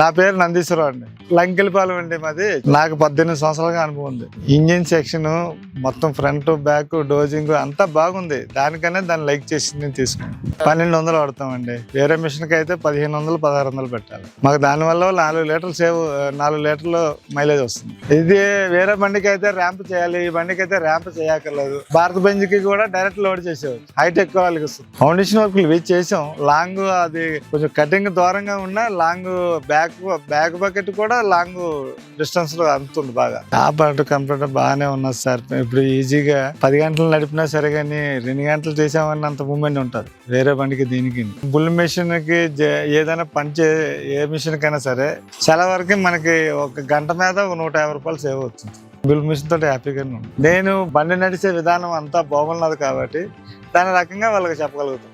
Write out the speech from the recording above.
నా పేరు నందీశ్వరరావు అండి. లంకెలపాలెం అండి మాది. నాకు పద్దెనిమిది సంవత్సరాలుగా అనుభవం ఉంది. ఇంజిన్ సెక్షన్ మొత్తం ఫ్రంట్ బ్యాక్ డోజింగ్ అంతా బాగుంది. దానికనే దాన్ని లైక్ చేసి నేను తీసుకున్నాను. పన్నెండు వందలు పడతామండి వేరే మిషన్కి అయితే పదిహేను వందలు పదహారు వందలు పెట్టాలి. మాకు దానివల్ల నాలుగు లీటర్లు సేవ్ నాలుగు లీటర్లు మైలేజ్ వస్తుంది. ఇది వేరే బండికి అయితే ర్యాంప్ చేయాలి. ఈ బండికి అయితే ర్యాంప్ చేయక్కర్లేదు. భారత బెంజ్కి కూడా డైరెక్ట్ లోడ్ చేసేవచ్చు హైటెక్ వాళ్ళకి వస్తుంది. ఫౌండేషన్ వర్క్లు వెయిట్ చేసాం. లాంగ్ అది కొంచెం కటింగ్ దూరంగా ఉన్న లాంగ్ బ్యాక్ బ్యాక్ బకెట్ కూడా లాంగ్ డిస్టెన్స్లో అందుతుంది బాగా. టాప్ అంటూ కంప్యూటర్ బాగానే ఉన్నది సార్. ఇప్పుడు ఈజీగా పది గంటలు నడిపినా సరే కానీ రెండు గంటలు చేసామని అంత మూమెంట్ ఉంటుంది. వేరే బండికి దీనికి. బుల్ మెషిన్కి ఏదైనా పని చే ఏ మిషన్ కైనా సరే చాలా వరకు మనకి ఒక గంట మీద ఒక నూట యాభై రూపాయలు సేవ్ అవుతుంది. బుల్ మిషన్ తోటి హ్యాపీగానే ఉంది నేను బండి నడిచే విధానం అంతా బాగున్నది కాబట్టి దాని రకంగా వాళ్ళకి చెప్పగలుగుతాను